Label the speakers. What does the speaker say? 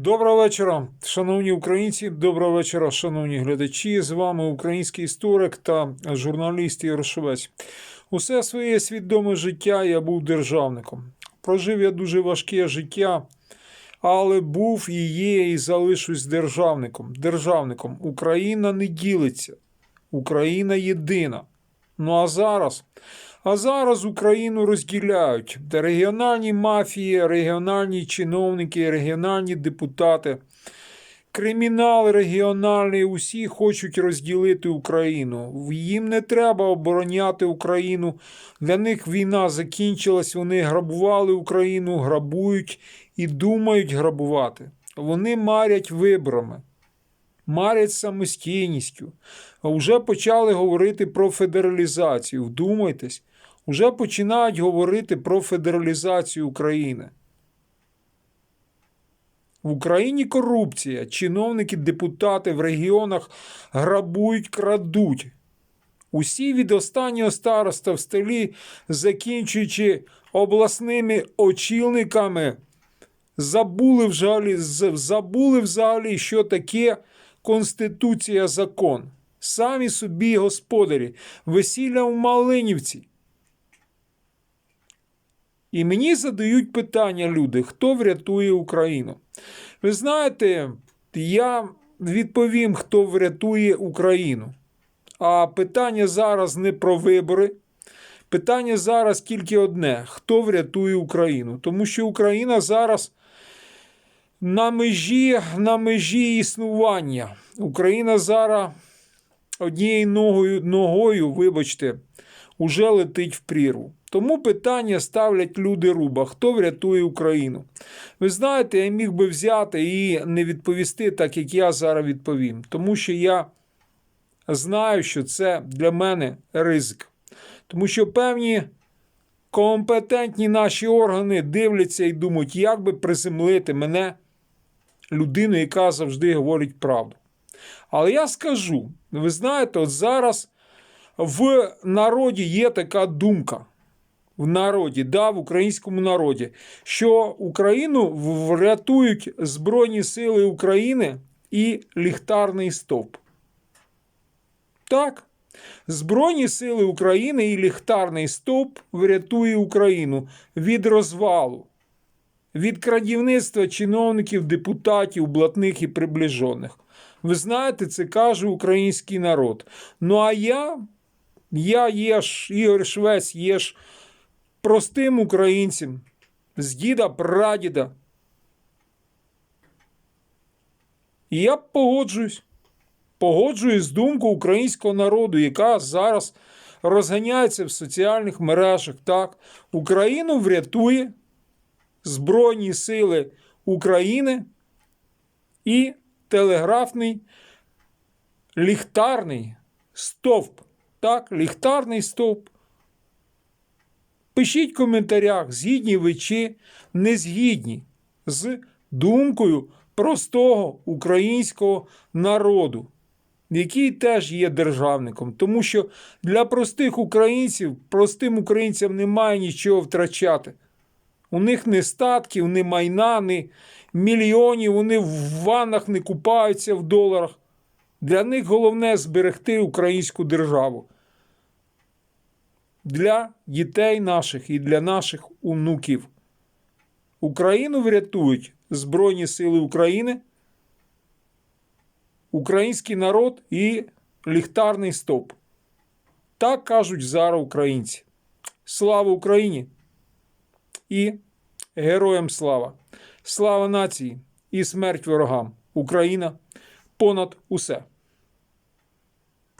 Speaker 1: Доброго вечора, шановні українці. Доброго вечора, шановні глядачі. З вами український історик та журналіст Ігор Усе своє свідоме життя я був державником. Прожив я дуже важке життя, але був і є, і залишусь державником. Державником. Україна не ділиться. Україна єдина. Ну а зараз. А зараз Україну розділяють регіональні мафії, регіональні чиновники, регіональні депутати, кримінал регіональний. Усі хочуть розділити Україну. Їм не треба обороняти Україну. Для них війна закінчилась. Вони грабували Україну, грабують і думають грабувати. Вони марять виборами марять самостійністю. А вже почали говорити про федералізацію. Вдумайтесь, вже починають говорити про федералізацію України. В Україні корупція. Чиновники, депутати в регіонах грабують, крадуть. Усі від останнього староста в столі, закінчуючи обласними очільниками, забули взагалі, забули взагалі, що таке Конституція закон. Самі собі господарі, весілля в Малинівці. І мені задають питання люди, хто врятує Україну. Ви знаєте, я відповім, хто врятує Україну. А питання зараз не про вибори. Питання зараз тільки одне: хто врятує Україну? Тому що Україна зараз на межі, на межі існування. Україна зараз однією ногою, ногою, вибачте, уже летить в прірву. Тому питання ставлять люди руба: хто врятує Україну? Ви знаєте, я міг би взяти і не відповісти так, як я зараз відповім, тому що я знаю, що це для мене ризик. Тому що певні компетентні наші органи дивляться і думають, як би приземлити мене, людину, яка завжди говорить правду. Але я скажу: ви знаєте, от зараз в народі є така думка. В народі, да, в українському народі, що Україну врятують Збройні Сили України і ліхтарний стовп. Так. Збройні сили України і ліхтарний стовп врятує Україну від розвалу, від крадівництва чиновників, депутатів, блатних і приближених. Ви знаєте, це каже український народ. Ну а я, я є ж, Ігор Швець, є ж простим українцем з діда, прадіда. І я погоджуюсь. Погоджуюсь з думкою українського народу, яка зараз розганяється в соціальних мережах. Так, Україну врятує Збройні Сили України і телеграфний ліхтарний стовп. Так, ліхтарний стовп. Пишіть в коментарях, згідні ви чи не згідні з думкою простого українського народу, який теж є державником. Тому що для простих українців, простим українцям немає нічого втрачати. У них не статків, не майна, не мільйонів, вони в ваннах не купаються в доларах. Для них головне зберегти українську державу. Для дітей наших і для наших онуків. Україну врятують Збройні Сили України, український народ і ліхтарний стоп. Так кажуть зараз українці. Слава Україні! І героям слава! Слава нації і смерть ворогам! Україна понад усе!